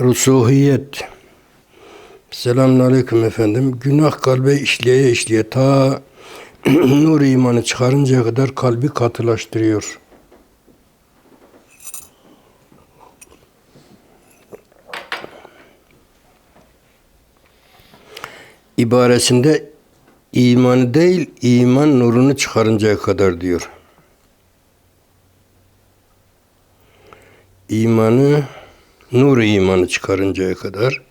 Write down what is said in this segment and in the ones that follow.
Rusuhiyet. Selamünaleyküm efendim. Günah kalbe işleye işleye ta nur imanı çıkarıncaya kadar kalbi katılaştırıyor. İbaresinde imanı değil, iman nurunu çıkarıncaya kadar diyor. İmanı, nur imanı çıkarıncaya kadar.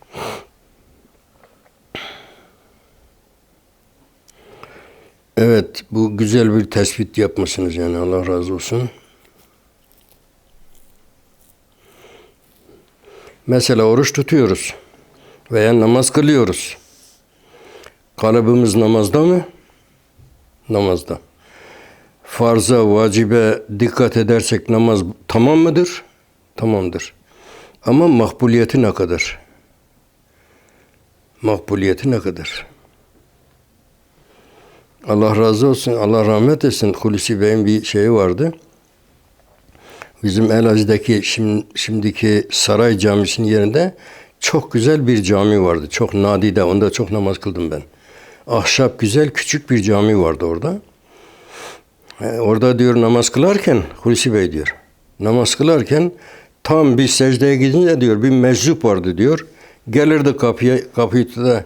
Evet, bu güzel bir tespit yapmışsınız yani Allah razı olsun. Mesela oruç tutuyoruz veya namaz kılıyoruz. Kalıbımız namazda mı? Namazda. Farza, vacibe dikkat edersek namaz tamam mıdır? Tamamdır. Ama makbuliyeti ne kadar? Makbuliyeti ne kadar? Allah razı olsun, Allah rahmet etsin. Hulusi Bey'in bir şeyi vardı. Bizim Elazığ'daki şimdi, şimdiki saray camisinin yerinde çok güzel bir cami vardı. Çok nadide. Onda çok namaz kıldım ben. Ahşap güzel küçük bir cami vardı orada. E, orada diyor namaz kılarken Hulusi Bey diyor. Namaz kılarken tam bir secdeye gidince diyor bir meczup vardı diyor. Gelirdi kapıya kapıyı da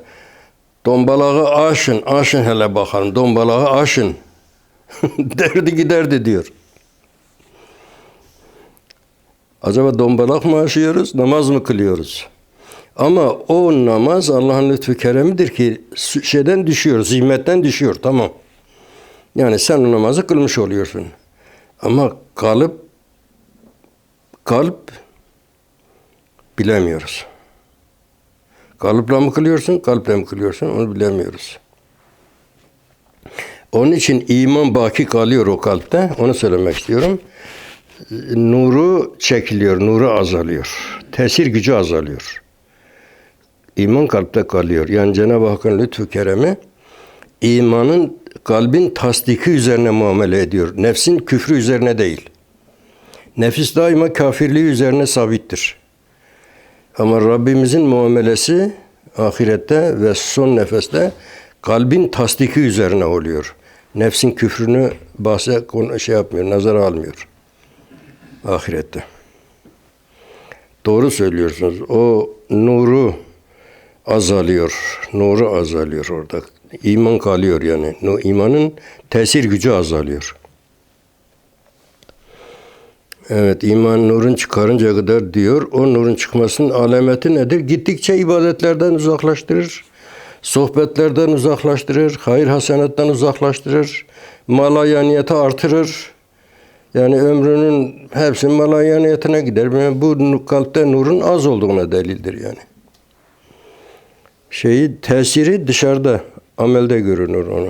dombalağı aşın, aşın hele bakalım dombalağı aşın. derdi giderdi diyor. Acaba dombalak mı aşıyoruz, namaz mı kılıyoruz? Ama o namaz Allah'ın lütfu keremidir ki şeyden düşüyor, zihmetten düşüyor tamam. Yani sen o namazı kılmış oluyorsun. Ama kalıp kalp bilemiyoruz. Kalıpla mı kılıyorsun, kalple mi kılıyorsun onu bilemiyoruz. Onun için iman baki kalıyor o kalpte. Onu söylemek istiyorum. Nuru çekiliyor, nuru azalıyor. Tesir gücü azalıyor. İman kalpte kalıyor. Yani Cenab-ı Hakk'ın lütfu keremi imanın kalbin tasdiki üzerine muamele ediyor. Nefsin küfrü üzerine değil. Nefis daima kafirliği üzerine sabittir. Ama Rabbimizin muamelesi ahirette ve son nefeste kalbin tasdiki üzerine oluyor. Nefsin küfrünü bahse konu şey yapmıyor, nazara almıyor. Ahirette. Doğru söylüyorsunuz. O nuru azalıyor. Nuru azalıyor orada. İman kalıyor yani. İmanın tesir gücü azalıyor. Evet, iman nurun çıkarıncaya kadar diyor. O nurun çıkmasının alameti nedir? Gittikçe ibadetlerden uzaklaştırır. Sohbetlerden uzaklaştırır. Hayır hasenattan uzaklaştırır. Malayaniyeti artırır. Yani ömrünün hepsi malayaniyetine gider. Yani bu kalpte nurun az olduğuna delildir yani. Şeyi tesiri dışarıda, amelde görünür onu.